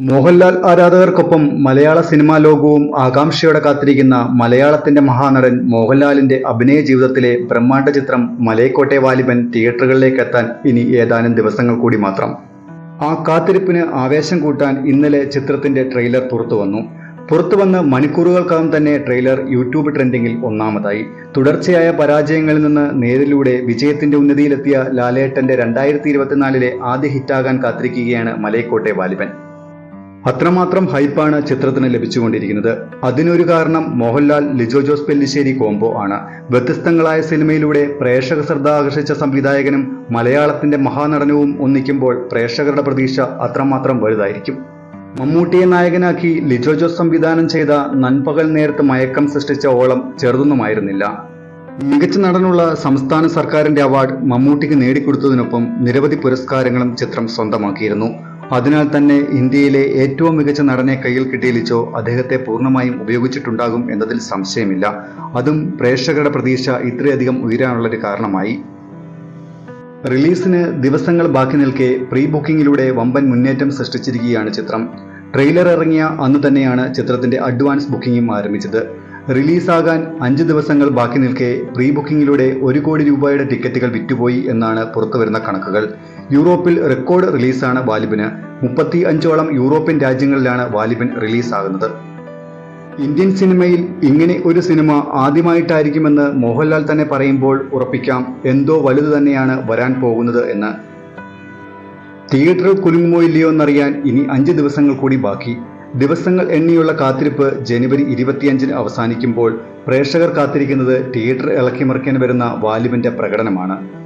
മോഹൻലാൽ ആരാധകർക്കൊപ്പം മലയാള cinema ലോകവും ആകാംക്ഷയോടെ കാത്തിരിക്കുന്ന മലയാളത്തിന്റെ മഹാനടൻ മോഹൻലാലിന്റെ അഭിനയ ജീവിതത്തിലെ ബ്രഹ്മാണ്ഡ ചിത്രം മലയക്കോട്ടെ വാലിബൻ തിയേറ്ററുകളിലേക്ക് എത്താൻ ഇനി ഏതാനും ദിവസങ്ങൾ കൂടി മാത്രം. ആ കാത്തിരിപ്പിന് ആവേശം കൂട്ടാൻ ഇന്നലെ ചിത്രത്തിന്റെ ട്രെയിലർ പുറത്തു വന്നു. പുറത്തു വന്ന് മണിക്കൂറുകൾക്കകം തന്നെ ട്രെയിലർ യൂട്യൂബ് ട്രെൻഡിങ്ങിൽ ഒന്നാമതായി. തുടർച്ചയായ പരാജയങ്ങളിൽ നിന്ന് നേരിലൂടെ വിജയത്തിന്റെ ഉന്നതിയിലെത്തിയ ലാലേട്ടന്റെ രണ്ടായിരത്തി ഇരുപത്തിനാലിലെ ആദ്യ ഹിറ്റാകാൻ കാത്തിരിക്കുകയാണ് മലയക്കോട്ടെ വാലിബൻ. അത്രമാത്രം ഹൈപ്പാണ് ചിത്രത്തിന് ലഭിച്ചുകൊണ്ടിരിക്കുന്നത്. അതിനൊരു കാരണം മോഹൻലാൽ ലിജോ ജോസ് പെല്ലിശ്ശേരി കോംബോ ആണ്. വ്യത്യസ്തങ്ങളായ സിനിമയിലൂടെ പ്രേക്ഷക ശ്രദ്ധ ആകർഷിച്ച സംവിധായകനും മലയാളത്തിന്റെ മഹാനടനവും ഒന്നിക്കുമ്പോൾ പ്രേക്ഷകരുടെ പ്രതീക്ഷ അത്രമാത്രം വലുതായിരിക്കും. മമ്മൂട്ടിയെ നായകനാക്കി ലിജോ ജോസ് സംവിധാനം ചെയ്ത നൻപകൽ നേരത്ത് മയക്കം സൃഷ്ടിച്ച ഓളം ചെറുതൊന്നുമായിരുന്നില്ല. മികച്ച നടനുള്ള സംസ്ഥാന സർക്കാരിന്റെ അവാർഡ് മമ്മൂട്ടിക്ക് നേടിക്കൊടുത്തതിനൊപ്പം നിരവധി പുരസ്കാരങ്ങളും ചിത്രം സ്വന്തമാക്കിയിരുന്നു. അതിനാൽ തന്നെ ഇന്ത്യയിലെ ഏറ്റവും മികച്ച നടനെ കയ്യിൽ കിട്ടിയ ലിച്ചോ അദ്ദേഹത്തെ പൂർണമായും ഉപയോഗിച്ചിട്ടുണ്ടാകും എന്നതിൽ സംശയമില്ല. അതും പ്രേക്ഷകരുടെ പ്രതീക്ഷ ഇത്രയധികം ഉയരാനുള്ളൊരു കാരണമായി. റിലീസിന് ദിവസങ്ങൾ ബാക്കി നിൽക്കെ പ്രീ ബുക്കിംഗിലൂടെ വമ്പൻ മുന്നേറ്റം സൃഷ്ടിച്ചിരിക്കുകയാണ് ചിത്രം. ട്രെയിലർ ഇറങ്ങിയ അന്ന് തന്നെയാണ് ചിത്രത്തിന്റെ അഡ്വാൻസ് ബുക്കിംഗും ആരംഭിച്ചത്. റിലീസാകാൻ അഞ്ച് ദിവസങ്ങൾ ബാക്കി നിൽക്കെ പ്രീ ബുക്കിംഗിലൂടെ ഒരു കോടി രൂപയുടെ ടിക്കറ്റുകൾ വിറ്റുപോയി എന്നാണ് പുറത്തുവരുന്ന കണക്കുകൾ. യൂറോപ്പിൽ റെക്കോർഡ് റിലീസാണ് വാലിബിന് മുപ്പത്തി അഞ്ചോളം യൂറോപ്യൻ രാജ്യങ്ങളിലാണ് വാലിബൻ റിലീസാകുന്നത്. ഇന്ത്യൻ സിനിമയിൽ ഇങ്ങനെ ഒരു സിനിമ ആദ്യമായിട്ടായിരിക്കുമെന്ന് മോഹൻലാൽ തന്നെ പറയുമ്പോൾ ഉറപ്പിക്കാം എന്തോ വലുത് തന്നെയാണ് വരാൻ പോകുന്നത് എന്ന്. തിയേറ്റർ കുലുങ്ങുമോ ഇല്ലയോ എന്നറിയാൻ ഇനി അഞ്ച് ദിവസങ്ങൾ കൂടി ബാക്കി. ദിവസങ്ങൾ എണ്ണിയുള്ള കാത്തിരിപ്പ് ജനുവരി ഇരുപത്തിയഞ്ചിന് അവസാനിക്കുമ്പോൾ പ്രേക്ഷകർ കാത്തിരിക്കുന്നത് തിയേറ്റർ ഇളക്കിമറിക്കാൻ വരുന്ന വാലിബിന്റെ പ്രകടനമാണ്.